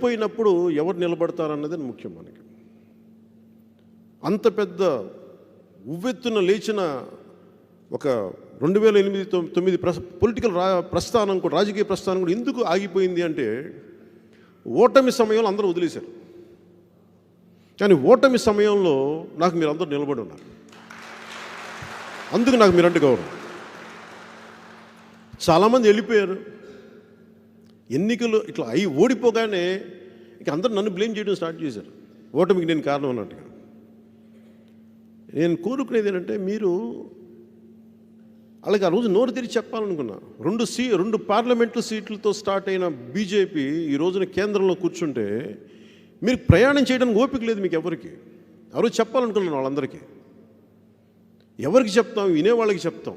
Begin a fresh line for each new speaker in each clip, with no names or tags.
పడిపోయినప్పుడు ఎవరు నిలబడతారన్నది ముఖ్యం మనకి. అంత పెద్ద ఉవ్వెత్తున లేచిన ఒక రెండు వేల ఎనిమిది తొమ్మిది ప్ర పొలిటికల్ రా ప్రస్థానం కూడా రాజకీయ ప్రస్థానం కూడా ఎందుకు ఆగిపోయింది అంటే ఓటమి సమయంలో అందరూ వదిలేశారు. కానీ ఓటమి సమయంలో నాకు మీరు అందరూ నిలబడి ఉన్నారు. అందుకు నాకు మీరంటే గౌరవం. చాలామంది వెళ్ళిపోయారు. ఎన్నికలు ఇట్లా అయి ఓడిపోగానే ఇక అందరూ నన్ను బ్లేమ్ చేయడం స్టార్ట్ చేశారు. ఓటమికి నేను కారణం అన్నట్టుగా. నేను కోరుకునేది ఏంటంటే మీరు అలాగే ఆ రోజు నోరు తెరిచి చెప్పాలనుకున్నా. రెండు సీ రెండు పార్లమెంటు సీట్లతో స్టార్ట్ అయిన బీజేపీ ఈ రోజున కేంద్రంలో కూర్చుంటే మీరు ప్రయాణం చేయడానికి ఓపిక లేదు మీకు ఎవరికి. ఆ రోజు చెప్పాలనుకున్నాను వాళ్ళందరికీ. ఎవరికి చెప్తాం? వినేవాళ్ళకి చెప్తాం.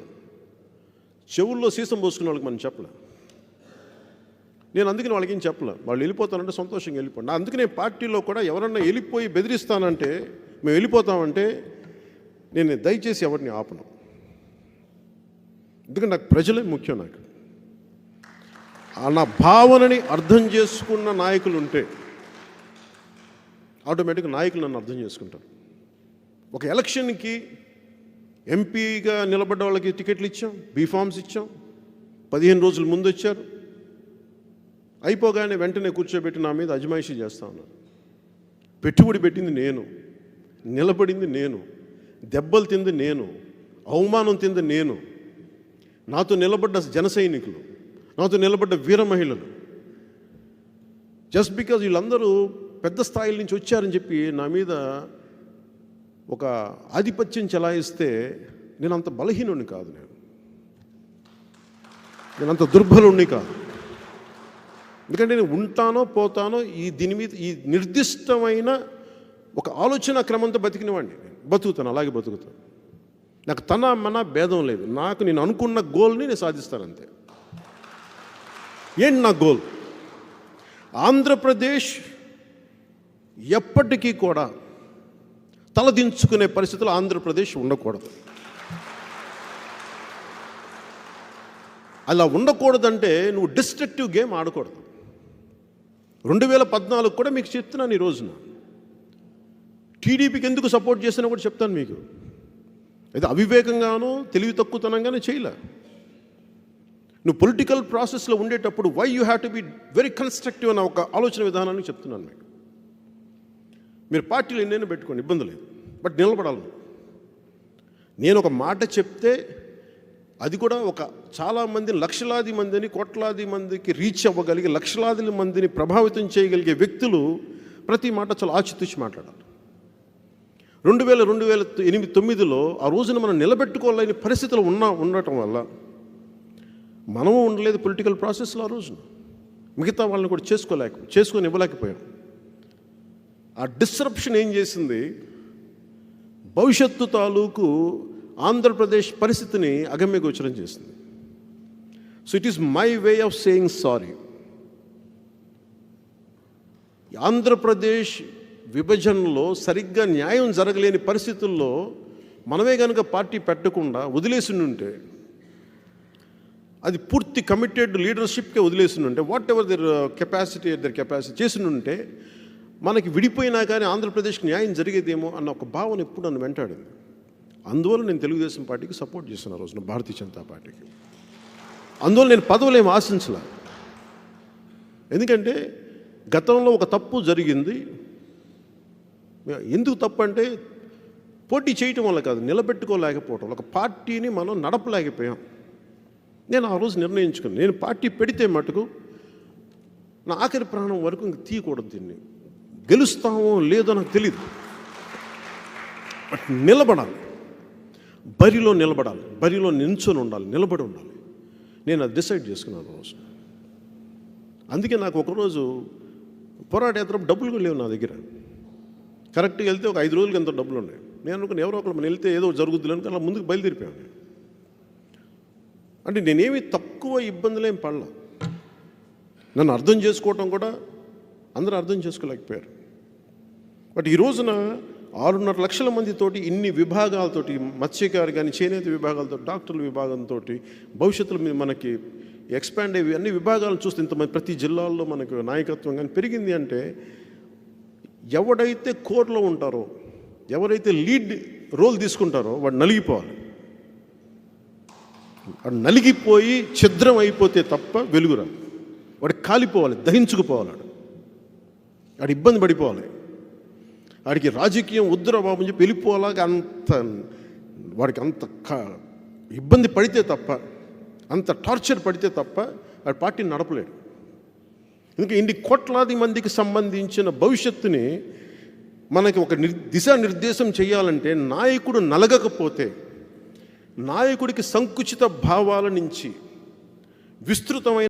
చెవుల్లో సీసం పోసుకునే వాళ్ళకి మనం చెప్పలే. నేను అందుకని వాళ్ళకి ఏం చెప్పలే. వాళ్ళు వెళ్ళిపోతానంటే సంతోషంగా వెళ్ళిపోండి. అందుకనే పార్టీలో కూడా ఎవరన్నా వెళ్ళిపోయి బెదిరిస్తానంటే మేము వెళ్ళిపోతామంటే నేను దయచేసి ఎవరిని ఆపను. ఎందుకంటే నాకు ప్రజలే ముఖ్యం నాకు. ఆ నా భావనని అర్థం చేసుకున్న నాయకులు ఉంటే ఆటోమేటిక్గా నాయకులు నన్ను అర్థం చేసుకుంటారు. ఒక ఎలక్షన్కి ఎంపీగా నిలబడ్డ వాళ్ళకి టికెట్లు ఇచ్చాం బీఫామ్స్ ఇచ్చాం పదిహేను రోజుల ముందు వచ్చారు. అయిపోగానే వెంటనే కూర్చోబెట్టి నా మీద అజమాయిషీ చేస్తా ఉన్నారు పెట్టుబడి పెట్టింది నేను నిలబడింది నేను దెబ్బలు తింది నేను అవమానం తింది నేను. నాతో నిలబడ్డ జన సైనికులు నాతో నిలబడ్డ వీర మహిళలు. జస్ట్ బికాజ్ వీళ్ళందరూ పెద్ద స్థాయిల నుంచి వచ్చారని చెప్పి నా మీద ఒక ఆధిపత్యం చెలాయిస్తే నేను అంత బలహీనుడిని కాదు నేను. నేను అంత దుర్బలుణ్ణి కాదు. ఎందుకంటే నేను ఉంటానో పోతానో ఈ దీని మీద ఈ నిర్దిష్టమైన ఒక ఆలోచన క్రమంతో బతికినవాడిని నేను. బతుకుతాను అలాగే బతుకుతాను. నాకు తన మన భేదం లేదు. నాకు నేను అనుకున్న గోల్ని నేను సాధిస్తాను అంతే ఏంటి నా గోల్? ఆంధ్రప్రదేశ్ ఎప్పటికీ కూడా తలదించుకునే పరిస్థితులు ఆంధ్రప్రదేశ్ ఉండకూడదు. అలా ఉండకూడదంటే నువ్వు డిస్ట్రక్టివ్ గేమ్ ఆడకూడదు. రెండు వేల పద్నాలుగు కూడా మీకు చెప్తున్నాను ఈ రోజున. టీడీపీకి ఎందుకు సపోర్ట్ చేసినా కూడా చెప్తాను మీకు. అయితే అవివేకంగానో తెలివి తక్కువతనంగానే చేయలే. నువ్వు పొలిటికల్ ప్రాసెస్లో ఉండేటప్పుడు why you have to be very constructive అన్న ఒక ఆలోచన విధానాన్ని చెప్తున్నాను మీకు. మీరు పార్టీలు ఎన్నైనా పెట్టుకోండి ఇబ్బంది లేదు. బట్ నిలబడాలి నేను ఒక మాట చెప్తే అది కూడా ఒక చాలామంది లక్షలాది మందిని కోట్లాది మందికి రీచ్ అవ్వగలిగే లక్షలాది మందిని ప్రభావితం చేయగలిగే వ్యక్తులు ప్రతి మాట చాలా ఆచితూచి మాట్లాడాలి. రెండు వేల రెండు వేల ఎనిమిది తొమ్మిదిలో ఆ రోజున మనం నిలబెట్టుకోలేని పరిస్థితులు ఉన్న ఉండటం వల్ల మనము ఉండలేదు పొలిటికల్ ప్రాసెస్లో ఆ రోజున. మిగతా వాళ్ళని కూడా చేసుకోలేక చేసుకొని ఇవ్వలేకపోయాం ఆ డిస్రప్షన్ ఏం చేసింది? భవిష్యత్తు తాలూకు ఆంధ్రప్రదేశ్ పరిస్థితిని అగమ్యగోచరం చేసింది so it is my way of saying sorry Andhra Pradesh విభజనలో సరిగ్గా న్యాయం జరగలేని పరిస్థితుల్లో మనమే కనుక పార్టీ పెట్టకుండా వదిలేసిండుంటే అది పూర్తి కమిటెడ్ లీడర్షిప్కే వదిలేసిండుంటే whatever their uh, capacity their capacity చేసి ఉంటే మనకి విడిపోయినా కానీ ఆంధ్రప్రదేశ్కి న్యాయం జరిగేదేమో అన్న ఒక భావన ఎప్పుడు నన్ను వెంటాడింది. అందువల్ల నేను తెలుగుదేశం పార్టీకి సపోర్ట్ చేసిన రోజున భారతీయ జనతా పార్టీకి. అందువల్ల నేను పదవులు ఏమి ఆశించలే. ఎందుకంటే గతంలో ఒక తప్పు జరిగింది. ఎందుకు తప్పు అంటే పోటీ చేయటం వల్ల కాదు నిలబెట్టుకోలేకపోవటం ఒక పార్టీని మనం నడపలేకపోయాం. నేను ఆ రోజు నిర్ణయించుకున్నాను. నేను పార్టీ పెడితే మటుకు నా ఆఖరి ప్రాణం వరకు ఇంక తీయకూడదు దీన్ని. గెలుస్తామో లేదో నాకు తెలియదు బట్ నిలబడాలి. బరిలో నిలబడాలి. బరిలో నించుని ఉండాలి. నిలబడి ఉండాలి. నేను అది డిసైడ్ చేసుకున్నాను రోజు. అందుకే నాకు ఒకరోజు పోరాట యాత్ర డబ్బులు కూడా లేవు నా దగ్గర. కరెక్ట్గా వెళ్తే ఒక ఐదు రోజులకి ఎంతో డబ్బులు ఉన్నాయి. నేను అనుకుని ఎవరో ఒకరు మనం వెళ్తే ఏదో జరుగుద్ది అని అలా ముందుకు బయలుదేరిపోయాను నేను. అంటే నేనేమి తక్కువ ఇబ్బందులు ఏం పడలా. నన్ను అర్థం చేసుకోవటం కూడా అందరూ అర్థం చేసుకోలేకపోయారు. బట్ ఈ రోజున ఆరున్నర లక్షల మందితోటి ఇన్ని విభాగాలతోటి మత్స్యకారు కానీ చేనేత విభాగాలతో డాక్టర్ల విభాగంతో భవిష్యత్తులో మనకి ఎక్స్పాండ్ అయ్యి అన్ని విభాగాలను చూస్తే ఇంతమంది ప్రతి జిల్లాల్లో మనకు నాయకత్వం కానీ పెరిగింది అంటే ఎవడైతే కోర్లో ఉంటారో ఎవరైతే లీడ్ రోల్ తీసుకుంటారో వాడు నలిగిపోవాలి. వాడు నలిగిపోయి ఛిద్రం అయిపోతే తప్ప వెలుగురా వాడు కాలిపోవాలి దహించుకుపోవాలి వాడు. వాడు ఇబ్బంది పడిపోవాలి. వాడికి రాజకీయం వద్దురా బాబు అని చెప్పి వెళ్ళిపోలాగా అంత వాడికి అంత క- ఇబ్బంది పడితే తప్ప అంత టార్చర్ పడితే తప్ప వాడి పార్టీని నడపలేడు. ఇంకా ఇన్ని కోట్లాది మందికి సంబంధించిన భవిష్యత్తుని మనకి ఒక నిర్ దిశానిర్దేశం చేయాలంటే నాయకుడు నలగకపోతే నాయకుడికి సంకుచిత భావాల నుంచి విస్తృతమైన